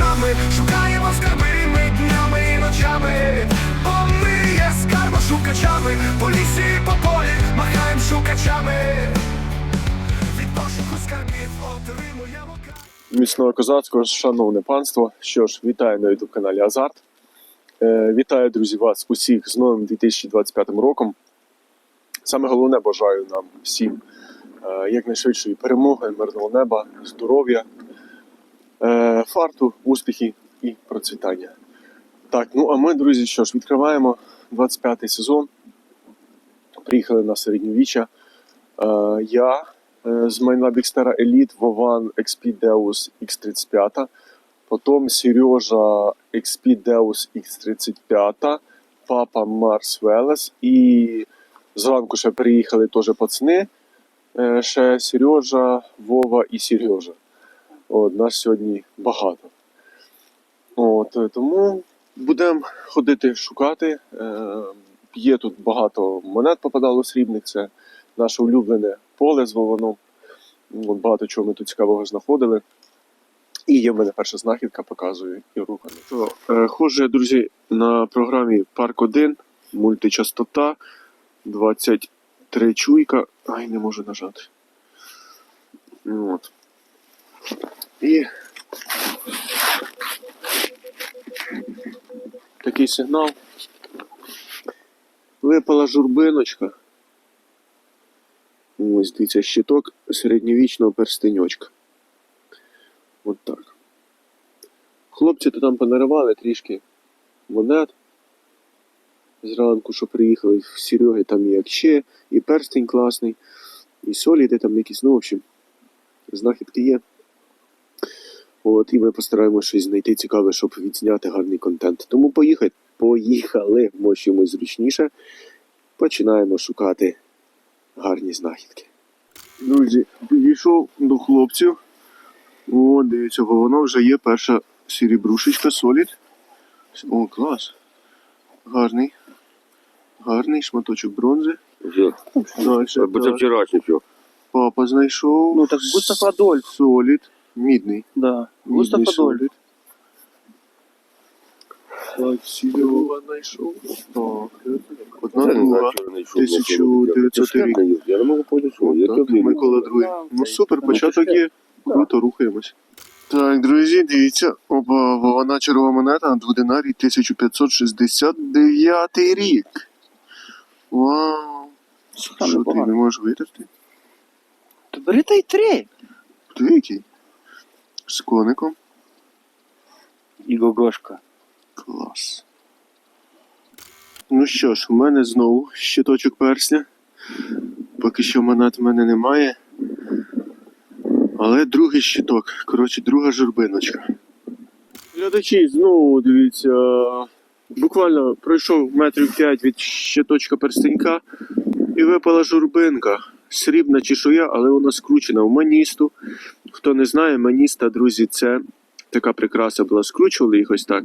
очами, шукаємо скарби ми днями і ночами, бо ми є скарбошукачами, по лісі по полі махаєм шукачами. Від пошуку скарбів отримуємо Міцного козацького, шановне панство. Що ж, вітаю на youtube каналі Азарт. Е, вітаю, друзі, вас усіх з новим 2025 роком. Саме головне бажаю нам всім е, якнайшвидшої перемоги, мирного неба, здоров'я, фарту, успіхів і процвітання. Так, ну а ми, друзі, що ж, відкриваємо 25-й сезон. Приїхали на середньовіччя. Е, я е, з Майна Бікстера Elite Вован XP Deus X35, потім Сережа XP Deus X35, папа Марс Велес і зранку ще приїхали теж пацани, е, ще Сережа, Вова і Сережа. От, нас сьогодні багато. От, е, тому будемо ходити шукати. Е, Є тут багато монет попадало срібних, це наше улюблене поле з Вованом. От багато чого ми тут цікавого знаходили. І є в мене перша знахідка, показую і руками. Е, хоже, друзі, на програмі Парк 1, мультичастота, 23 чуйка. Ай, не можу нажати. От. І такий сигнал. Випала журбиночка. Ось дивіться, щиток середньовічного перстеньочка. От так. Хлопці то там понаривали трішки монет. Зранку, що приїхали в Сереги, там і акче, і перстень класний, і соліди там якісь, ну, в общем, знахідки є. От, і ми постараємося щось знайти цікаве, щоб відзняти гарний контент. Тому поїхали, поїхали, може чимось зручніше. Починаємо шукати гарні знахідки. Друзі, підійшов до хлопців. О, дивіться, бо воно вже є перша сірібрушечка солід. О, клас. Гарний. Гарний шматочок бронзи. Вже. Далі. Бо це вчорашнє. Папа знайшов. Ну, так Густав Адольф. Солід. Мідний. Да. Знайшов. Одна друга. 1900 рік. Я не можу поняти, що. Я Микола другий. Ну супер, початок є. Круто, рухаємось. Так, друзі, дивіться. Опа, вона чергова монета, дводинарій 1569 рік. Вау. Що ти не можеш витерти? То бери та й три. Ти який? З коником. І Гогошка. Клас. Ну що ж, у мене знову щиточок персня. Поки що монет в мене немає. Але другий щиток. Коротше, друга журбиночка. Глядачі, знову дивіться. Буквально пройшов метрів 5 від щиточка перстенька і випала журбинка. Срібна чешуя, але вона скручена в маністу. Хто не знає, маніста, друзі, це така прикраса була. Скручували їх ось так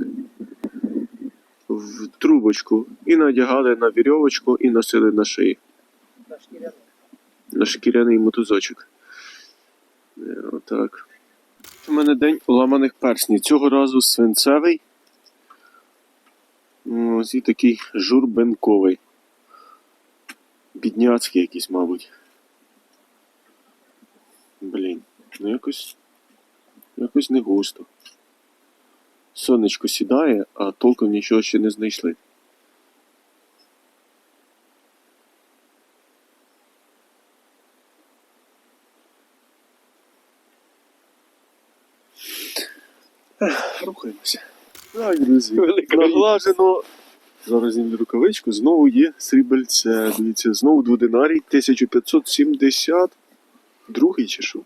в трубочку і надягали на вірьовочку і носили на шиї. На шкіряний мотузочок. Е, Отак. У мене день ламаних перснів. Цього разу свинцевий. Ось і такий журбинковий. Бідняцький якийсь, мабуть. Блін, ну якось. Якось не густо. Сонечко сідає, а толком нічого ще не знайшли. Рухаємося. Так, друзі. Наглажено. Зараз знімлю рукавичку. Знову є срібельце. Дивіться, знову дводинарій 1572 чи що?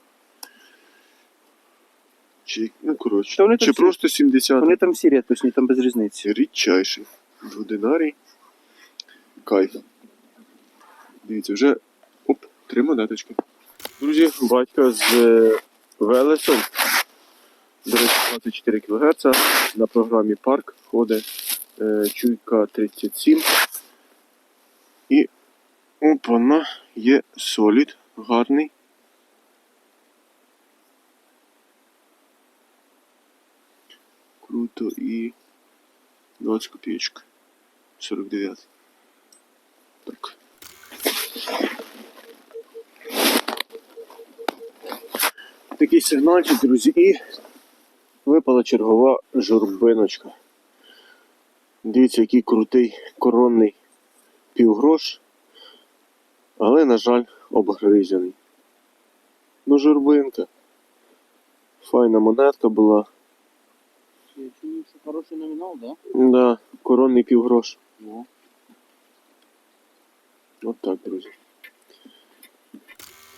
Чи, ну, коротше. Та вони там Чи всі- просто 70 Вони там всі рідкісні, там без різниці. Рідчайший. Дводинарій. Кайф. Дивіться, вже. Оп, три монеточки. Друзі, батька з е, Велесом. До речі, 24 кГц. На програмі Парк ходить е, чуйка 37. І опана є солід гарний. Круто і 20 копійочок. 49. Так. Такий сигнальчик, друзі, і випала чергова журбиночка. Дивіться, який крутий коронний півгрош, але, на жаль, обгризаний. Ну, журбинка. Файна монетка була. Я чую, що хороший номінал, да? Да, коронний півгрош. Ну. От так, друзі.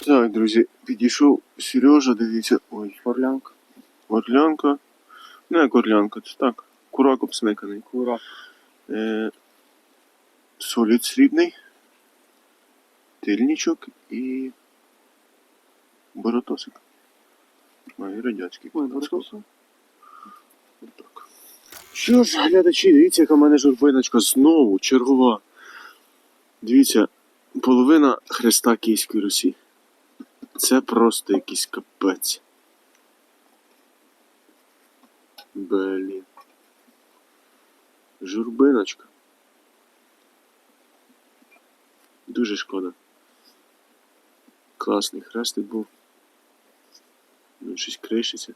Так, друзі, підійшов Сережа, дивіться. Ой, Орлянка. орлянка. Не як орлянка, це так. Курак обсмиканий. Кура. Е, солід срібний, тильничок і боротосик. А, і радянський. Ой, кутацький. Що ж, глядачі, дивіться, яка в мене журбиночка знову чергова. Дивіться, половина Христа Київської Русі. Це просто якийсь капець. Блін. Журбиночка. Дуже шкода. Класний хрестик був. Він щось кришиться.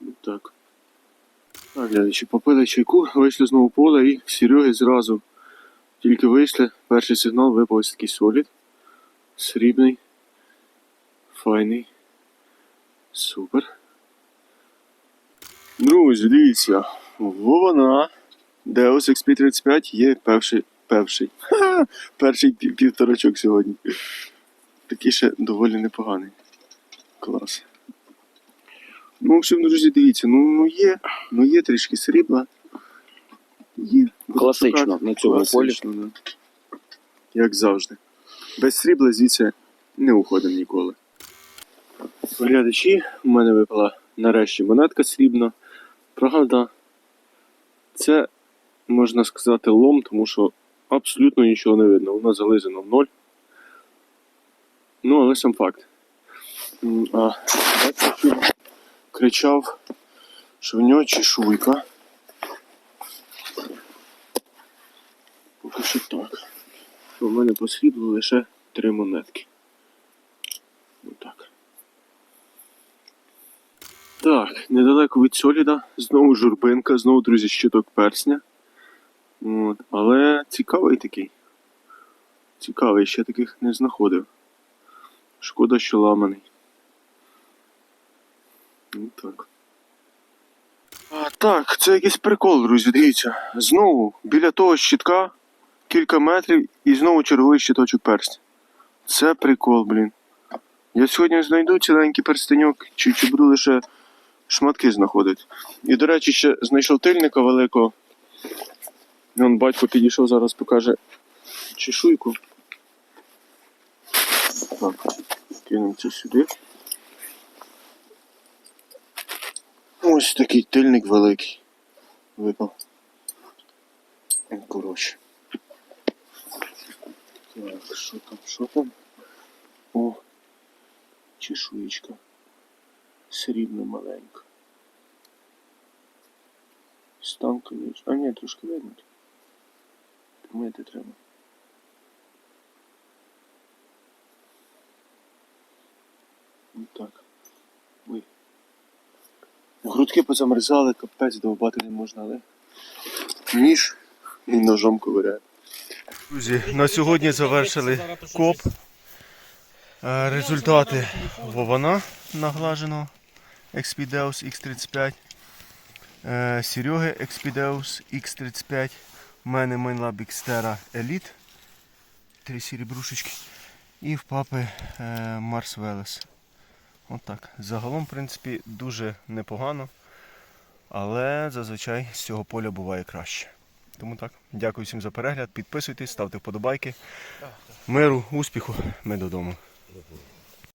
Ну так. Так, глядачі, попили чайку, вийшли знову поле і Сереги зразу. Тільки вийшли, перший сигнал випав ось такий солід. Срібний. Файний. Супер. Друзі, дивіться. Вона. Deus XP35 є перший. Перший. Ха! Перший пів- півторачок сьогодні. Такий ще доволі непоганий. Клас. Ну, в общем, друзі, дивіться, ну, ну є, ну є трішки срібла. Є. Класично, шукати. на цьому Класично, Да. Як завжди. Без срібла звідси не уходимо ніколи. Глядачі, у мене випала нарешті монетка срібна. Правда, це можна сказати лом, тому що абсолютно нічого не видно. Вона зализана в ноль. Ну, але сам факт. А кричав, що в нього чешуйка. Поки що так. У мене посрібло лише три монетки. Отак. Так, недалеко від Соліда. Знову журбинка, знову, друзі, щиток персня. От. Але цікавий такий. Цікавий, ще таких не знаходив. Шкода, що ламаний. Так. А, так, це якийсь прикол, друзі, дивіться. Знову біля того щитка кілька метрів і знову черговий щиточок перстня. Це прикол, блін. Я сьогодні знайду ціленький перстеньок, чи, чи буду лише шматки знаходити. І, до речі, ще знайшов тильника великого. Вон батько підійшов, зараз покаже чешуйку. Так, кинемо це сюди. Ось такий тильник великий. Випав. Коротше. Так, що там, що там? О, чешуєчка. Срібна маленька. Стан, конечно. А ні, трошки видно. Помити треба. Ну так. Ой. Грудки позамерзали, капець довбати не можна, але ніж і ножом ковиряє. Друзі, на сьогодні завершили коп. Е, Результати Вована наглаженого Expedeus X35. е, Сереги Expedeus X35. У мене Mainlab Xterra Elite. Три серебрушечки. І в папи е, Mars Отак. Загалом, в принципі, дуже непогано. Але зазвичай з цього поля буває краще. Тому так. Дякую всім за перегляд. Підписуйтесь, ставте вподобайки. Миру, успіху. Ми додому.